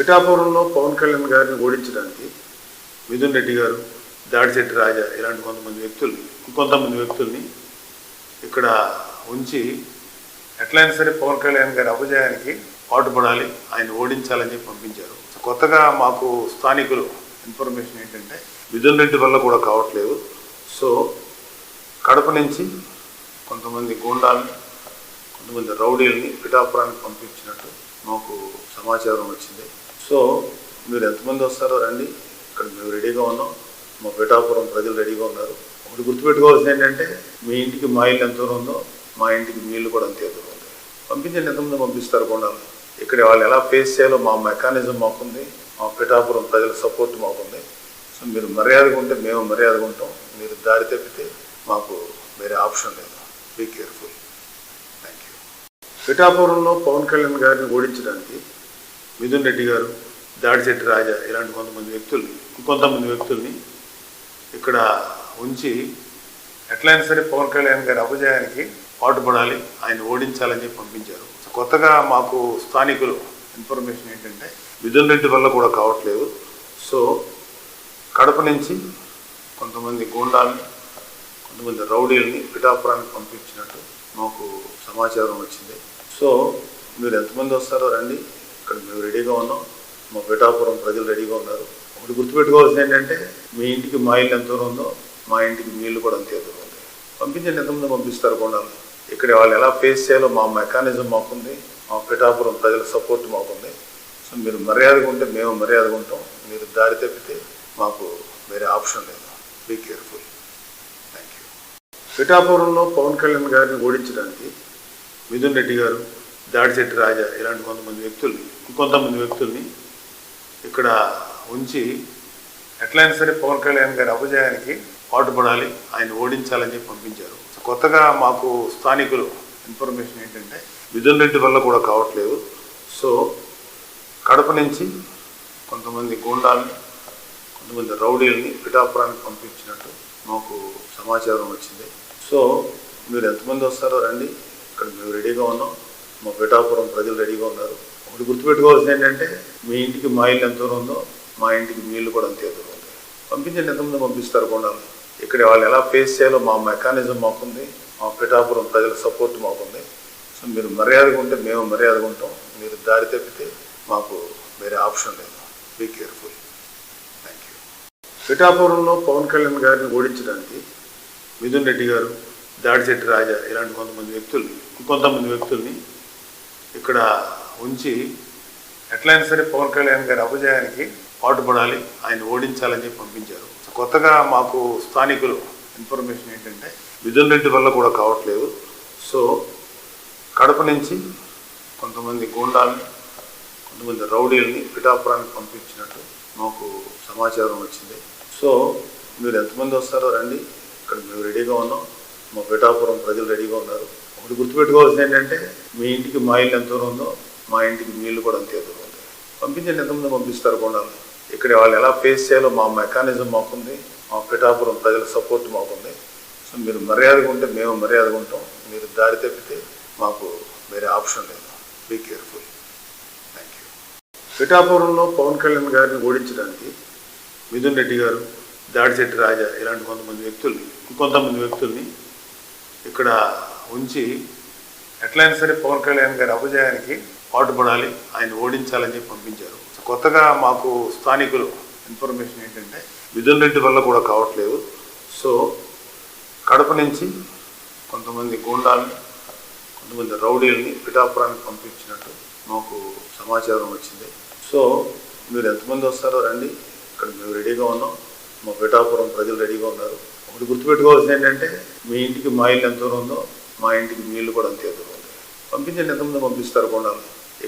పిఠాపురంలో పవన్ కళ్యాణ్ గారిని ఓడించడానికి మిథున్ రెడ్డి గారు దాడిశెట్టి రాజా ఇలాంటి కొంతమంది వ్యక్తుల్ని కొంతమంది వ్యక్తుల్ని ఇక్కడ ఉంచి ఎట్లయినా సరే పవన్ కళ్యాణ్ గారి అపజయానికి పాటుపడాలి ఆయన ఓడించాలని పంపించారు. కొత్తగా మాకు స్థానికులు ఇన్ఫర్మేషన్ ఏంటంటే మిథున్ రెడ్డి వల్ల కూడా కావట్లేదు. సో కడప నుంచి కొంతమంది గూండాలని కొంతమంది రౌడీల్ని పిఠాపురానికి పంపించినట్టు మాకు సమాచారం వచ్చింది. సో మీరు ఎంతమంది వస్తారో రండి. ఇక్కడ మేము రెడీగా ఉన్నాం. మా పిఠాపురం ప్రజలు రెడీగా ఉన్నారు. ఒకటి గుర్తుపెట్టుకోవాల్సింది ఏంటంటే మీ ఇంటికి మా ఇల్లు ఎంత దూరం ఉందో మా ఇంటికి మీ ఇల్లు కూడా అంతే దూరం ఉంది. పంపించండి ఎంతమంది పంపిస్తారు కొండాలి ఇక్కడ వాళ్ళు ఎలా ఫేస్ చేయాలో మా మెకానిజం మాకుంది. మా పిఠాపురం ప్రజల సపోర్ట్ మాకుంది. సో మీరు మర్యాదగా ఉంటే మేము మర్యాదగా ఉంటాం. మీరు దారి తప్పితే మాకు వేరే ఆప్షన్ లేదు. బీ కేర్ఫుల్ థ్యాంక్ యూ పిఠాపురంలో పవన్ కళ్యాణ్ గారిని ఓడించడానికి మిథున్ రెడ్డి గారు దాడిశెట్టి రాజా ఇలాంటి కొంతమంది వ్యక్తుల్ని ఇంకొంతమంది వ్యక్తుల్ని ఇక్కడ ఉంచి ఎట్లయినా సరే పవన్ కళ్యాణ్ గారి అపజయానికి పాటుపడాలి ఆయన ఓడించాలని చెప్పి పంపించారు. కొత్తగా మాకు స్థానికులు ఇన్ఫర్మేషన్ ఏంటంటే మిథున్ రెడ్డి వల్ల కూడా కావట్లేదు. సో కడప నుంచి కొంతమంది గూండాల్ని కొంతమంది రౌడీల్ని పిఠాపురానికి పంపించినట్టు మాకు సమాచారం వచ్చింది. సో మీరు ఎంతమంది వస్తారో రండి. ఇక్కడ మేము రెడీగా ఉన్నాం. మా పిఠాపురం ప్రజలు రెడీగా ఉన్నారు. ఒకటి గుర్తుపెట్టుకోవాల్సింది ఏంటంటే మీ ఇంటికి మా ఇల్లు ఎంత దూరం ఉందో మా ఇంటికి మీ ఇల్లు కూడా అంతే దూరం ఉంది. పంపించండి ఎంతమంది పంపిస్తారు కొండాలి? ఇక్కడ వాళ్ళు ఎలా ఫేస్ చేయాలో మా మెకానిజం మాకుంది. మా పిఠాపురం ప్రజల సపోర్ట్ మాకుంది. సో మీరు మర్యాదగా ఉంటే మేము మర్యాదగా ఉంటాం. మీరు దారి తప్పితే మాకు వేరే ఆప్షన్ లేదు. బీ కేర్ఫుల్ థ్యాంక్ యూ పిఠాపురంలో పవన్ కళ్యాణ్ గారిని ఓడించడానికి మిథున్ రెడ్డి గారు దాడిశెట్టి రాజా ఇలాంటి కొంతమంది వ్యక్తుల్ని ఇంకొంతమంది వ్యక్తుల్ని ఇక్కడ ఉంచి ఎట్లయినా సరే పవన్ కళ్యాణ్ గారి అపజయానికి పాటుపడాలి ఆయన ఓడించాలని చెప్పి పంపించారు. కొత్తగా మాకు స్థానికులు ఇన్ఫర్మేషన్ ఏంటంటే మిథున్ రెడ్డి వల్ల కూడా కావట్లేదు. సో కడప నుంచి కొంతమంది గూండాలని కొంతమంది రౌడీల్ని పిఠాపురానికి పంపించినట్టు మాకు సమాచారం వచ్చింది. సో మీరు ఎంతమంది వస్తారో రండి ఇక్కడ మేము రెడీగా ఉన్నాం. మా పిఠాపురం ప్రజలు రెడీగా ఉన్నారు. ఒకటి గుర్తుపెట్టుకోవాల్సింది ఏంటంటే మీ ఇంటికి మా ఇల్లు ఎంత దూరం ఉందో మా ఇంటికి మీ ఇల్లు కూడా అంతే దూరం ఉంది పంపించండి ఎంతమంది పంపిస్తారు కొండాలి ఇక్కడ వాళ్ళు ఎలా ఫేస్ చేయాలో మా మెకానిజం మాకుంది మా పిఠాపురం ప్రజల సపోర్ట్ మాకుంది. సో మీరు మర్యాదగా ఉంటే మేము మర్యాదగా ఉంటాం. మీరు దారి తప్పితే మాకు వేరే ఆప్షన్ లేదు. బీ కేర్ఫుల్ థ్యాంక్ యూ పిఠాపురంలో పవన్ కళ్యాణ్ గారిని ఓడించడానికి మిథున్ రెడ్డి గారు దాడిశెట్టి రాజా ఇలాంటి కొంతమంది వ్యక్తుల్ని కొంతమంది వ్యక్తుల్ని ఇక్కడ ఉంచి ఎట్లయినా సరే పవన్ కళ్యాణ్ గారి అపజయానికి పాటుపడాలి. ఆయన ఓడించాలని చెప్పి పంపించారు. కొత్తగా మాకు స్థానికులు ఇన్ఫర్మేషన్ ఏంటంటే మిథున్ రెడ్డి వల్ల కూడా కావట్లేదు. సో కడప నుంచి కొంతమంది గూండాలని కొంతమంది రౌడీల్ని పిఠాపురానికి పంపించినట్టు మాకు సమాచారం వచ్చింది. సో మీరు ఎంతమంది వస్తారో రండి. ఇక్కడ మేము రెడీగా ఉన్నాం. మా పిఠాపురం ప్రజలు రెడీగా ఉన్నారు. ఒకటి గుర్తుపెట్టుకోవాల్సింది ఏంటంటే మీ ఇంటికి మా ఇల్లు ఎంత దూరం ఉందో మా ఇంటికి మీ ఇల్లు కూడా అంతే దూరం ఉంది పంపించండి ఎంతమంది పంపిస్తారు కొండాలి ఇక్కడ వాళ్ళు ఎలా ఫేస్ చేయాలో మా మెకానిజం మాకుంది మా పిఠాపురం ప్రజల సపోర్ట్ మాకుంది. సో మీరు మర్యాదగా ఉంటే మేము మర్యాదగా ఉంటాం. మీరు దారి తప్పితే మాకు వేరే ఆప్షన్ లేదు. బీ కేర్ఫుల్ థ్యాంక్ యూ పిఠాపురంలో పవన్ కళ్యాణ్ గారిని ఓడించడానికి మిథున్ రెడ్డి గారు దాడిశెట్టి రాజా ఇలాంటి కొంతమంది వ్యక్తుల్ని ఇంకొంతమంది వ్యక్తుల్ని ఇక్కడ ఉంచి ఎట్లయినా సరే పవన్ కళ్యాణ్ గారి అపజయానికి పాటుపడాలి. ఆయన ఓడించాలని చెప్పి పంపించారు. కొత్తగా మాకు స్థానికులు ఇన్ఫర్మేషన్ ఏంటంటే మిథున్ రెడ్డి వల్ల కూడా కావట్లేదు. సో కడప నుంచి కొంతమంది గూండాల్ని కొంతమంది రౌడీల్ని పిఠాపురానికి పంపించినట్టు మాకు సమాచారం వచ్చింది. సో మీరు ఎంతమంది వస్తారో రండి. ఇక్కడ మేము రెడీగా ఉన్నాం. మా పిఠాపురం ప్రజలు రెడీగా ఉన్నారు. ఒకటి గుర్తుపెట్టుకోవాల్సింది ఏంటంటే మీ ఇంటికి మా ఇల్లు ఎంత దూరం ఉందో మా ఇంటికి నీళ్ళు కూడా అంతే దూరం పంపించండి ఎంతమంది పంపిస్తారు కొండాలి?